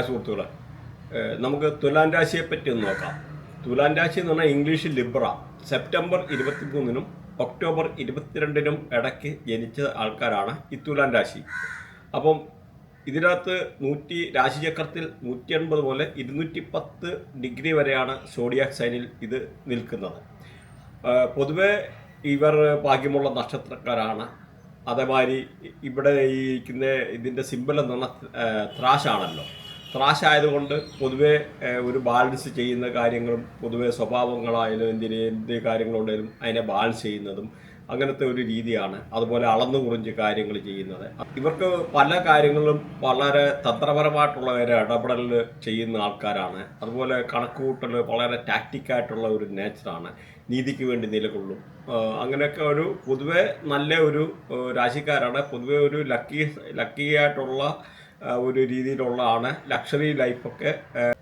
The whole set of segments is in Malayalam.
സുഹൃത്തുക്കളെ നമുക്ക് തുലാൻ രാശിയെ പറ്റി ഒന്ന് നോക്കാം. തുലാൻ രാശി എന്ന് പറഞ്ഞാൽ ഇംഗ്ലീഷിൽ ലിബ്ര. സെപ്റ്റംബർ ഇരുപത്തിമൂന്നിനും ഒക്ടോബർ ഇരുപത്തിരണ്ടിനും ഇടയ്ക്ക് ജനിച്ച ആൾക്കാരാണ് ഈ തുലാൻ രാശി. അപ്പം ഇതിനകത്ത് നൂറ്റി രാശിചക്രത്തിൽ നൂറ്റി എൺപത് മുതൽ ഇരുന്നൂറ്റി പത്ത് ഡിഗ്രി വരെയാണ് സോഡിയാക് സൈനിൽ ഇത് നിൽക്കുന്നത്. പൊതുവേ ഇവർ ഭാഗ്യമുള്ള നക്ഷത്രക്കാരാണ്. അതേമാതിരി ഇവിടെ ഈ ഇതിന്റെ സിമ്പിൾ എന്ന് പറഞ്ഞാൽ ത്രാഷ് ആയതുകൊണ്ട് പൊതുവെ ഒരു ബാലൻസ് ചെയ്യുന്ന കാര്യങ്ങളും പൊതുവെ സ്വഭാവങ്ങളായാലും എന്തിന് എന്ത് കാര്യങ്ങളുണ്ടെങ്കിലും അതിനെ ബാലൻസ് ചെയ്യുന്നതും അങ്ങനത്തെ ഒരു രീതിയാണ്. അതുപോലെ അളന്നു കുറിഞ്ച് കാര്യങ്ങൾ ചെയ്യുന്നത്. ഇവർക്ക് പല കാര്യങ്ങളും വളരെ തന്ത്രപരമായിട്ടുള്ള ഒരു ഇടപെടൽ ചെയ്യുന്ന ആൾക്കാരാണ്. അതുപോലെ കണക്കുകൂട്ടൽ വളരെ ടാക്റ്റിക്കായിട്ടുള്ള ഒരു നേച്ചറാണ് നീതിക്ക് വേണ്ടി നിലകൊള്ളും. അങ്ങനെയൊക്കെ ഒരു പൊതുവെ നല്ല ഒരു രാശിക്കാരാണ്. പൊതുവെ ഒരു ലക്കി ലക്കി ആയിട്ടുള്ള ഒരു രീതിയിലുള്ളതാണ്. ലക്ഷറി ലൈഫൊക്കെ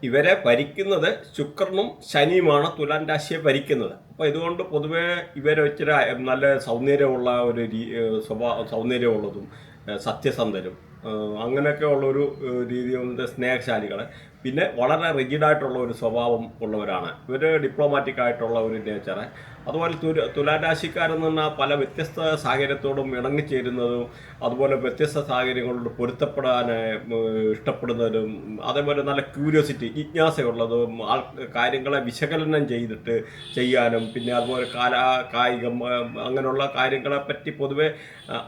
ഇവരെ ഭരിക്കുന്നത് ശുക്രനും ശനിയുമാണ് തുലാൻ രാശിയെ ഭരിക്കുന്നത്. അപ്പോൾ ഇതുകൊണ്ട് പൊതുവെ ഇവരെ ഇച്ചിരി നല്ല സൗന്ദര്യമുള്ള ഒരു സ്വഭാവ സൗന്ദര്യമുള്ളതും സത്യസന്ധരും അങ്ങനെയൊക്കെ ഉള്ളൊരു രീതി സ്നേഹശാലികൾ പിന്നെ വളരെ റിജിഡായിട്ടുള്ള ഒരു സ്വഭാവം ഉള്ളവരാണ്. ഇവർ ഡിപ്ലോമാറ്റിക് ആയിട്ടുള്ള ഒരു നേച്ചറ് അതുപോലെ തുല തുലാരാശിക്കാരെന്ന് പറഞ്ഞാൽ പല വ്യത്യസ്ത സാഹചര്യത്തോടും ഇണങ്ങിച്ചേരുന്നതും അതുപോലെ വ്യത്യസ്ത സാഹചര്യങ്ങളോട് പൊരുത്തപ്പെടാൻ ഇഷ്ടപ്പെടുന്നതും അതേപോലെ നല്ല ക്യൂരിയോസിറ്റി ജിജ്ഞാസയുള്ളതും ആൾ കാര്യങ്ങളെ വിശകലനം ചെയ്തിട്ട് ചെയ്യാനും പിന്നെ അതുപോലെ കല കായികം അങ്ങനെയുള്ള കാര്യങ്ങളെ പറ്റി പൊതുവെ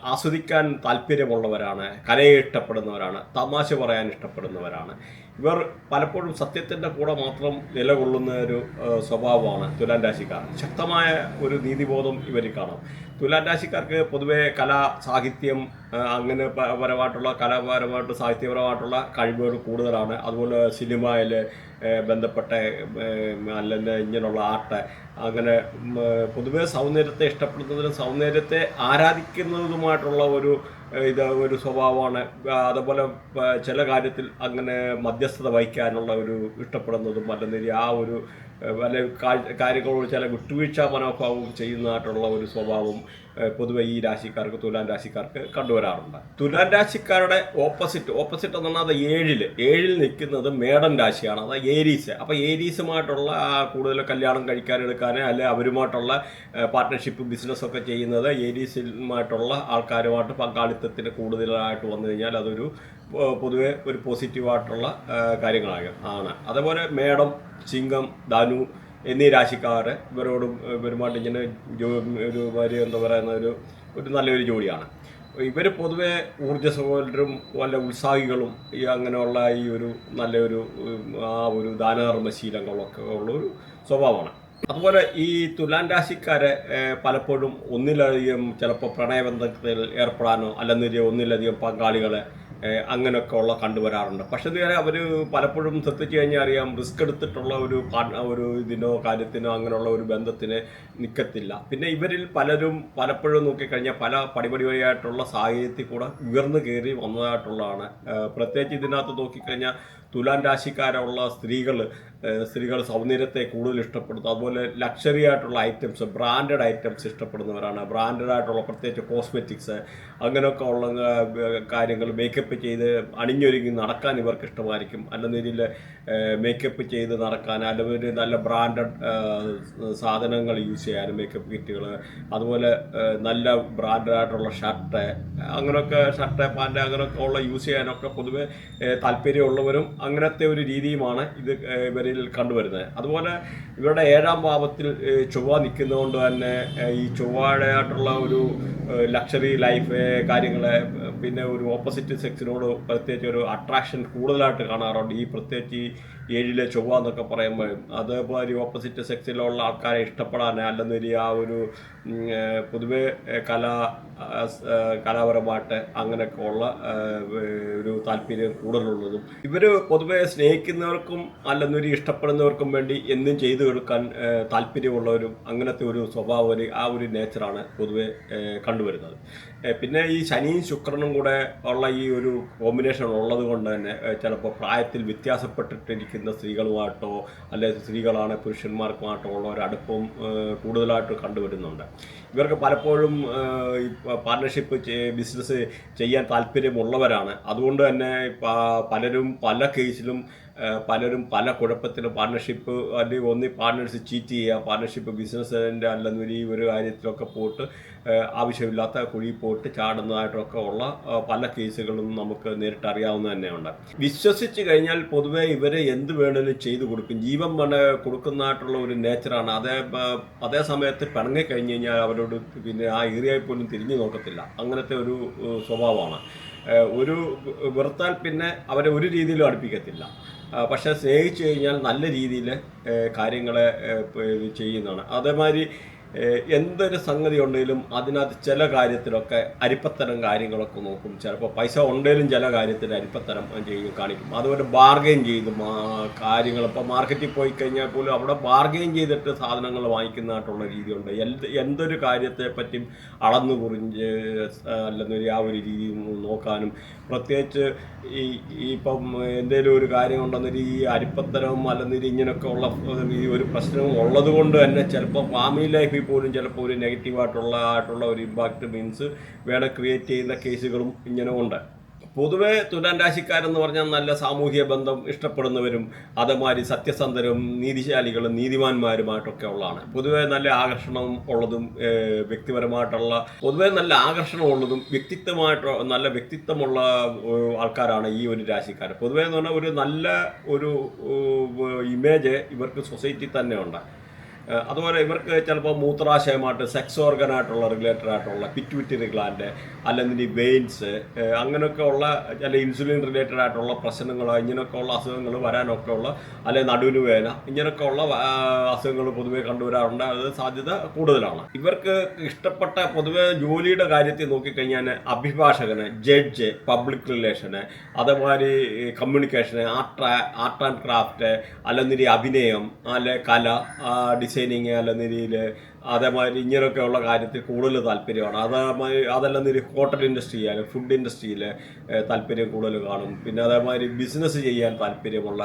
ആസ്വദിക്കാൻ താല്പര്യമുള്ളവരാണ് കലയെ ഇഷ്ടപ്പെടുന്നവരാണ് തമാശ പറയാൻ ഇഷ്ടപ്പെടുന്നവരാണ്. ഇവർ പലപ്പോഴും സത്യത്തിന്റെ കൂടെ മാത്രം നിലകൊള്ളുന്ന ഒരു സ്വഭാവമാണ് തുലാൻ രാശിക്കാർ ശക്തമായ ഒരു നീതിബോധം ഇവരിൽ കാണാം. തുലാം രാശിക്കാർക്ക് പൊതുവെ കല സാഹിത്യം അങ്ങനെ പരമായിട്ടുള്ള കലാപരമായിട്ട് സാഹിത്യപരമായിട്ടുള്ള കഴിവുകൾ കൂടുതലാണ്. അതുപോലെ സിനിമയിൽ ബന്ധപ്പെട്ട അല്ലെങ്കിൽ ഇങ്ങനെയുള്ള ആർട്ട് അങ്ങനെ പൊതുവെ സൗന്ദര്യത്തെ ഇഷ്ടപ്പെടുന്നതിനും സൗന്ദര്യത്തെ ആരാധിക്കുന്നതുമായിട്ടുള്ള ഒരു ഇത് ഒരു സ്വഭാവമാണ്. അതുപോലെ ചില കാര്യത്തിൽ അങ്ങനെ മധ്യസ്ഥത വഹിക്കാനുള്ള ഒരു ഇഷ്ടപ്പെടുന്നതും അല്ലെങ്കിൽ ആ ഒരു വല്ല കാര്യങ്ങളോട് ചില വിട്ടുവീഴ്ച മനോഭാവവും ചെയ്യുന്നതായിട്ടുള്ള ഒരു സ്വഭാവം പൊതുവെ ഈ രാശിക്കാർക്ക് തുലാൻ രാശിക്കാർക്ക് കണ്ടുവരാറുണ്ട്. തുലാൻ രാശിക്കാരുടെ ഓപ്പോസിറ്റ് ഓപ്പോസിറ്റ് എന്ന് പറഞ്ഞാൽ അത് ഏഴിൽ ഏഴിൽ നിൽക്കുന്നത് മേടൻ രാശിയാണ് അത് ഏരീസ്. അപ്പോൾ ഏരീസുമായിട്ടുള്ള കൂടുതൽ കല്യാണം കഴിക്കാൻ എടുക്കാൻ അല്ലെ അവരുമായിട്ടുള്ള പാർട്ട്ണർഷിപ്പ് ബിസിനസ് ഒക്കെ ചെയ്യുന്നത് ഏരീസുമായിട്ടുള്ള ആൾക്കാരുമായിട്ട് പങ്കാളിത്തത്തിന് കൂടുതലായിട്ട് വന്നു കഴിഞ്ഞാൽ അതൊരു പൊതുവെ ഒരു പോസിറ്റീവായിട്ടുള്ള കാര്യങ്ങളാണ്. ആണ്. അതേപോലെ മേടം ചിങ്ങം ധനു എന്നീ രാശിക്കാർ ഇവരോടും ഇവരുമായിട്ട് ഇങ്ങനെ ഒരു വരി എന്താ പറയുന്ന ഒരു ഒരു നല്ലൊരു ജോലിയാണ്. ഇവർ പൊതുവെ ഊർജസ്വലരും വല്ല ഉത്സാഹികളും ഈ അങ്ങനെയുള്ള ഈ ഒരു നല്ലൊരു ആ ഒരു ദാനധർമ്മശീലങ്ങളൊക്കെ ഉള്ള ഒരു സ്വഭാവമാണ്. അതുപോലെ ഈ തുലാൻ രാശിക്കാരെ പലപ്പോഴും ഒന്നിലധികം ചിലപ്പോൾ പ്രണയബന്ധത്തിൽ ഏർപ്പെടാനോ അല്ലെങ്കിൽ ഒന്നിലധികം പങ്കാളികളെ അങ്ങനെയൊക്കെ ഉള്ള കണ്ടുവരാറുണ്ട്. പക്ഷെ നേരെ അവർ പലപ്പോഴും ശ്രദ്ധിച്ചു കഴിഞ്ഞാൽ അറിയാം റിസ്ക് എടുത്തിട്ടുള്ള ഒരു ഒരു ഇതിനോ കാര്യത്തിനോ അങ്ങനെയുള്ള ഒരു ബന്ധത്തിന് നിൽക്കത്തില്ല പിന്നെ ഇവരിൽ പലരും പലപ്പോഴും നോക്കിക്കഴിഞ്ഞാൽ പല പടിപടിയായിട്ടുള്ള സാഹചര്യത്തിൽ കൂടെ ഉയർന്നു കയറി വന്നതായിട്ടുള്ളതാണ്. പ്രത്യേകിച്ച് ഇതിനകത്ത് നോക്കിക്കഴിഞ്ഞാൽ തുലാൻ രാശിക്കാരുള്ള സ്ത്രീകൾ സ്ത്രീകൾ സൗന്ദര്യത്തെ കൂടുതൽ ഇഷ്ടപ്പെടുന്നു. അതുപോലെ ലക്ഷറി ആയിട്ടുള്ള ഐറ്റംസ് ബ്രാൻഡഡ് ഐറ്റംസ് ഇഷ്ടപ്പെടുന്നവരാണ്. ബ്രാൻഡഡ് ആയിട്ടുള്ള പ്രത്യേകിച്ച് കോസ്മെറ്റിക്സ് അങ്ങനെയൊക്കെ ഉള്ള കാര്യങ്ങൾ മേക്കപ്പ് ചെയ്ത് അണിഞ്ഞൊരുങ്ങി നടക്കാൻ ഇവർക്ക് ഇഷ്ടമായിരിക്കും. അല്ലെങ്കിൽ മേക്കപ്പ് ചെയ്ത് നടക്കാൻ അല്ലെങ്കിൽ നല്ല ബ്രാൻഡഡ് സാധനങ്ങൾ യൂസ് ചെയ്യാനും മേക്കപ്പ് കിറ്റുകൾ അതുപോലെ നല്ല ബ്രാൻഡഡ് ആയിട്ടുള്ള ഷർട്ട് അങ്ങനെയൊക്കെ ഷർട്ട് പാന്റ് അങ്ങനെയൊക്കെ ഉള്ള യൂസ് ചെയ്യാനൊക്കെ പൊതുവെ താല്പര്യമുള്ളവരും അങ്ങനത്തെ ഒരു രീതിയുമാണ് ഇത് ഇവരിൽ കണ്ടുവരുന്നത്. അതുപോലെ ഇവരുടെ ഏഴാം ഭാവത്തിൽ ചൊവ്വ നിൽക്കുന്നതുകൊണ്ട് തന്നെ ഈ ചൊവ്വയുടെയായിട്ടുള്ള ഒരു ലക്ഷറി ലൈഫ് കാര്യങ്ങളെ പിന്നെ ഒരു ഓപ്പോസിറ്റ് സെക്സിനോട് പ്രത്യേകിച്ച് ഒരു അട്രാക്ഷൻ കൂടുതലായിട്ട് കാണാറുണ്ട്. ഈ പ്രത്യേകിച്ച് ഈ ഏഴിലെ ചൊവ്വ എന്നൊക്കെ പറയുമ്പോൾ അതേപോലെ ഈ ഓപ്പോസിറ്റ് സെക്സിലുള്ള ആൾക്കാരെ ഇഷ്ടപ്പെടാൻ അല്ലെന്നൊരു ആ ഒരു പൊതുവെ കലാ കലാപരമായിട്ട് അങ്ങനെയൊക്കെ ഉള്ള ഒരു താല്പര്യം കൂടുതലുള്ളതും. ഇവർ പൊതുവെ സ്നേഹിക്കുന്നവർക്കും അല്ലെന്നൊരു ഇഷ്ടപ്പെടുന്നവർക്കും വേണ്ടി എന്നും ചെയ്തു കൊടുക്കാൻ താല്പര്യമുള്ളവരും അങ്ങനത്തെ ഒരു സ്വഭാവം ഒരു ആ ഒരു നേച്ചറാണ് പൊതുവെ കണ്ടുവരുന്നത്. പിന്നെ ഈ ശനിയും ശുക്രനും കൂടെ ഉള്ള ഈ ഒരു കോമ്പിനേഷൻ ഉള്ളത് കൊണ്ട് തന്നെ ചിലപ്പോൾ പ്രായത്തിൽ വ്യത്യാസപ്പെട്ടിട്ടിരിക്കുന്ന സ്ത്രീകളുമായിട്ടോ അല്ലെങ്കിൽ സ്ത്രീകളാണ് പുരുഷന്മാർക്കുമായിട്ടോ ഉള്ള ഒരു അടുപ്പം കൂടുതലായിട്ട് കണ്ടുവരുന്നുണ്ട്. ഇവർക്ക് പലപ്പോഴും പാർട്ട്ണർഷിപ്പ് ബിസിനസ് ചെയ്യാൻ താല്പര്യമുള്ളവരാണ്. അതുകൊണ്ട് തന്നെ പലരും പല കേസിലും പലരും പല കുഴപ്പത്തിലും പാർട്ണർഷിപ്പ് അല്ലെങ്കിൽ ഒന്നി പാർട്ണേഴ്സ് ചീറ്റ് ചെയ്യുക പാർട്ണർഷിപ്പ് ബിസിനസ്സിന്റെ അല്ലെങ്കിൽ ഈ ഒരു കാര്യത്തിലൊക്കെ പോയിട്ട് ആവശ്യമില്ലാത്ത കുഴി പോയിട്ട് ചാടുന്നതായിട്ടൊക്കെ ഉള്ള പല കേസുകളും നമുക്ക് നേരിട്ട് അറിയാവുന്ന തന്നെയുണ്ട്. വിശ്വസിച്ച് കഴിഞ്ഞാൽ പൊതുവെ ഇവരെ എന്ത് വേണേലും ചെയ്തു കൊടുക്കും. ജീവൻ വേണ കൊടുക്കുന്നതായിട്ടുള്ള ഒരു നേച്ചറാണ് അതേ അതേ സമയത്ത് പിണങ്ങി കഴിഞ്ഞ് കഴിഞ്ഞാൽ അവരോട് പിന്നെ ആ ഏരിയയിൽ പോലും തിരിഞ്ഞു നോക്കത്തില്ല. അങ്ങനത്തെ ഒരു സ്വഭാവമാണ്. ഒരു വെറുത്താൽ പിന്നെ അവരെ ഒരു രീതിയിലും അടുപ്പിക്കത്തില്ല. പക്ഷെ സ്നേഹിച്ചു കഴിഞ്ഞാൽ നല്ല രീതിയിൽ കാര്യങ്ങളെ ചെയ്യുന്നതാണ്. അതേമാതിരി എന്തൊരു സംഗതി ഉണ്ടെങ്കിലും അതിനകത്ത് ചില കാര്യത്തിലൊക്കെ അരിപ്പത്തരം കാര്യങ്ങളൊക്കെ നോക്കും. ചിലപ്പോൾ പൈസ ഉണ്ടെങ്കിലും ചില കാര്യത്തിൽ അരിപ്പത്തരം ചെയ്യും കാണിക്കും. അതുപോലെ ബാർഗെയിൻ ചെയ്ത് കാര്യങ്ങൾ. ഇപ്പോൾ മാർക്കറ്റിൽ പോയി കഴിഞ്ഞാൽ പോലും അവിടെ ബാർഗെയിൻ ചെയ്തിട്ട് സാധനങ്ങൾ വാങ്ങിക്കുന്നതായിട്ടുള്ള രീതിയുണ്ട്. എന്ത് എന്തൊരു കാര്യത്തെ പറ്റിയും അളന്നു കുറിഞ്ഞ് അല്ലെന്നൊരു ആ ഒരു രീതി നോക്കാനും പ്രത്യേകിച്ച് ഈ ഇപ്പം എന്തെങ്കിലും ഒരു കാര്യം ഉണ്ടെന്നൊരു ഈ അരിപ്പത്തരവും അല്ലെന്നൊരു ഇങ്ങനെയൊക്കെ ഉള്ള ഒരു പ്രശ്നവും ഉള്ളത് കൊണ്ട് തന്നെ ചിലപ്പോൾ ഫാമിലി ലൈഫിൽ പോലും ചിലപ്പോൾ ഒരു നെഗറ്റീവായിട്ടുള്ള ആയിട്ടുള്ള ഒരു ഇമ്പാക്റ്റ് മീൻസ് വേണം ക്രിയേറ്റ് ചെയ്യുന്ന കേസുകളും ഇങ്ങനെ ഉണ്ട്. പൊതുവെ തുലാൻ രാശിക്കാരെന്ന് പറഞ്ഞാൽ നല്ല സാമൂഹിക ബന്ധം ഇഷ്ടപ്പെടുന്നവരും അതേമാതിരി സത്യസന്ധരും നീതിശാലികളും നീതിമാന്മാരുമായിട്ടൊക്കെ ഉള്ളതാണ്. പൊതുവെ നല്ല ആകർഷണം ഉള്ളതും വ്യക്തിപരമായിട്ടുള്ള പൊതുവെ നല്ല ആകർഷണം ഉള്ളതും വ്യക്തിത്വമായിട്ട് നല്ല വ്യക്തിത്വമുള്ള ആൾക്കാരാണ് ഈ ഒരു രാശിക്കാർ. പൊതുവേ എന്ന് പറഞ്ഞാൽ ഒരു നല്ല ഒരു ഇമേജ് ഇവർക്ക് സൊസൈറ്റി തന്നെ ഉണ്ട് അതുപോലെ ഇവർക്ക് ചിലപ്പോൾ മൂത്രാശയമായിട്ട് സെക്സ് ഓർഗനായിട്ടുള്ള റിലേറ്റഡ് ആയിട്ടുള്ള പിറ്റ്യൂറ്ററി ഗ്ലാൻഡ് അല്ലെങ്കിൽ വെയിൻസ് അങ്ങനെയൊക്കെ ഉള്ള ചില ഇൻസുലിൻ റിലേറ്റഡ് ആയിട്ടുള്ള പ്രശ്നങ്ങൾ ഇങ്ങനെയൊക്കെ ഉള്ള അസുഖങ്ങൾ വരാനൊക്കെ ഉള്ള അല്ലെങ്കിൽ നടുവിന് വേന ഇങ്ങനെയൊക്കെ ഉള്ള അസുഖങ്ങൾ പൊതുവേ കണ്ടുവരാറുണ്ട്. അത് സാധ്യത കൂടുതലാണ്. ഇവർക്ക് ഇഷ്ടപ്പെട്ട പൊതുവെ ജോലിയുടെ കാര്യത്തിൽ നോക്കിക്കഴിഞ്ഞാൽ അഭിഭാഷകന് ജഡ്ജ് പബ്ലിക് റിലേഷന് അതേമാതിരി communication art art and craft അല്ലെങ്കിൽ അഭിനയം അല്ലെ കല ഡിസൈനിങ് അല്ലെന്നിരിയിൽ അതേമാതിരി ഇങ്ങനെയൊക്കെയുള്ള കാര്യത്തിൽ കൂടുതൽ താല്പര്യമാണ്. അതേമാതിരി അതല്ലെന്നിരി ഹോട്ടൽ ഇൻഡസ്ട്രിയിൽ ഫുഡ് ഇൻഡസ്ട്രിയിൽ താല്പര്യം കൂടുതൽ കാണും. പിന്നെ അതേമാതിരി ബിസിനസ് ചെയ്യാൻ താല്പര്യമുള്ള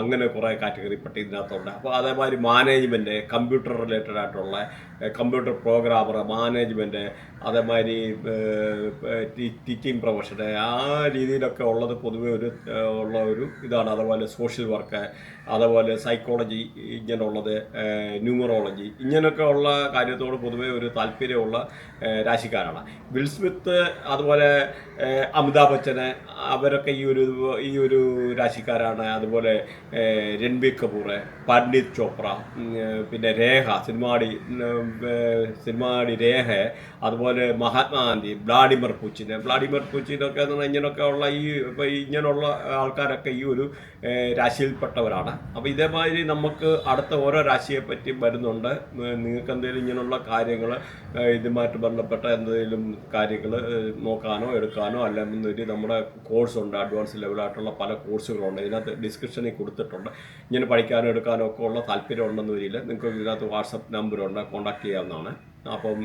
അങ്ങനെ കുറേ കാറ്റഗറി കാറ്റഗറിപ്പെട്ട ഇതിനകത്തുണ്ട്. അപ്പോൾ അതേമാതിരി മാനേജ്മെന്റ് കമ്പ്യൂട്ടർ റിലേറ്റഡ് ആയിട്ടുള്ള കമ്പ്യൂട്ടർ പ്രോഗ്രാമർ മാനേജ്മെന്റ് അതേമാതിരി ടീച്ചിങ് പ്രൊഫഷന് ആ രീതിയിലൊക്കെ ഉള്ളത് പൊതുവെ ഒരു ഉള്ള ഒരു ഇതാണ്. അതുപോലെ സോഷ്യൽ വർക്ക് അതുപോലെ സൈക്കോളജി ഇങ്ങനെയുള്ളത് ന്യൂമറോളജി ഇങ്ങനെയൊക്കെ ഉള്ള കാര്യത്തോട് പൊതുവെ ഒരു താല്പര്യമുള്ള രാശിക്കാരാണ്. വിൽ സ്മിത്ത് അതുപോലെ അമിതാഭ് ബച്ചന് അവരൊക്കെ ഈ ഒരു ഈ ഒരു രാശിക്കാരാണ്. അതുപോലെ രൺബീർ കപൂർ പണ്ഡിത് ചോപ്ര പിന്നെ രേഖ സിനിമാടി സിനിമാടി രേഖ അതുപോലെ മഹാത്മാഗാന്ധി വ്ളാഡിമിർ പുച്ചിന് വ്ളാഡിമിർ പുച്ചിനൊക്കെ എന്ന് പറഞ്ഞാൽ ഇങ്ങനെയൊക്കെ ഉള്ള ഈ ഇപ്പോൾ ഇങ്ങനെയുള്ള ആൾക്കാരൊക്കെ ഈ ഒരു രാശിയിൽപ്പെട്ടവരാണ്. അപ്പോൾ ഇതേമാതിരി നമുക്ക് അടുത്ത ഓരോ രാശിയെ പറ്റി വരുന്നുണ്ട്. നിങ്ങൾക്ക് എന്തെങ്കിലും ഇങ്ങനെയുള്ള കാര്യങ്ങൾ ഇതുമായിട്ട് ബന്ധപ്പെട്ട എന്തെങ്കിലും കാര്യങ്ങൾ നോക്കാനോ എടുക്കാനോ അല്ലെങ്കിൽ നമ്മുടെ കോഴ്സ് ഉണ്ട് അഡ്വാൻസ് ലെവലായിട്ടുള്ള പല കോഴ്സുകളുണ്ട്. ഇതിനകത്ത് ഡിസ്ക്രിപ്ഷനിൽ കൊടുത്തിട്ടുണ്ട്. ഇങ്ങനെ പഠിക്കാനോ എടുക്കാനോ ഒക്കെ ഉള്ള താല്പര്യം ഉണ്ടെന്ന് വരില്ല. നിങ്ങൾക്ക് ഇതിനകത്ത് വാട്സപ്പ് നമ്പറുണ്ട്. കോൺടാക്ട് ചെയ്യാവുന്നതാണ്. അപ്പം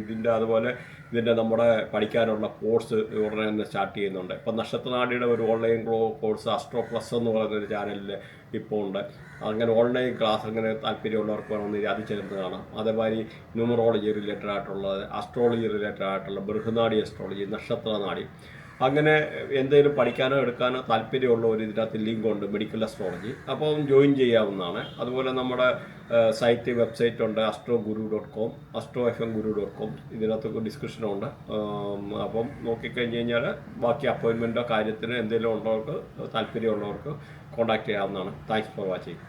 ഇതിന്റെ അതുപോലെ ഇതിന്റെ നമ്മുടെ പഠിക്കാനുള്ള കോഴ്സ് ഉടനെ തന്നെ സ്റ്റാർട്ട് ചെയ്യുന്നുണ്ട്. ഇപ്പം നക്ഷത്രനാടിയുടെ ഒരു ഓൺലൈൻ കോഴ്സ് അസ്ട്രോ പ്ലസ് എന്ന് പറയുന്നൊരു ചാനലിൽ ഇപ്പോൾ ഉണ്ട്. അങ്ങനെ ഓൺലൈൻ ക്ലാസ് അങ്ങനെ താല്പര്യമുള്ളവർക്ക് വേണമെങ്കിൽ അത് ചേർന്ന് കാണാം. അതേമാതിരി ന്യൂമറോളജി റിലേറ്റഡ് ആയിട്ടുള്ള അസ്ട്രോളജി റിലേറ്റഡ് ആയിട്ടുള്ള ബൃഹനാടി അസ്ട്രോളജി നക്ഷത്രനാടി. അങ്ങനെ എന്തെങ്കിലും പഠിക്കാനോ എടുക്കാനോ താല്പര്യമുള്ള ഒരു ഇതിനകത്ത് ലിങ്ക് ഉണ്ട് മെഡിക്കൽ അസ്ട്രോളജി അപ്പോൾ ജോയിൻ ചെയ്യാവുന്നതാണ്. അതുപോലെ നമ്മുടെ സൈറ്റ് വെബ്സൈറ്റ് ഉണ്ട് astro guru dot com astro F M guru dot com ഇതിനകത്തൊക്കെ ഡിസ്ക്രിപ്ഷനുണ്ട് അപ്പം നോക്കിക്കഴിഞ്ഞ് കഴിഞ്ഞാൽ ബാക്കി അപ്പോയിൻമെന്റോ കാര്യത്തിന് എന്തെങ്കിലും ഉള്ളവർക്ക് താല്പര്യമുള്ളവർക്ക് കോൺടാക്ട് ചെയ്യാവുന്നതാണ്. Thanks for watching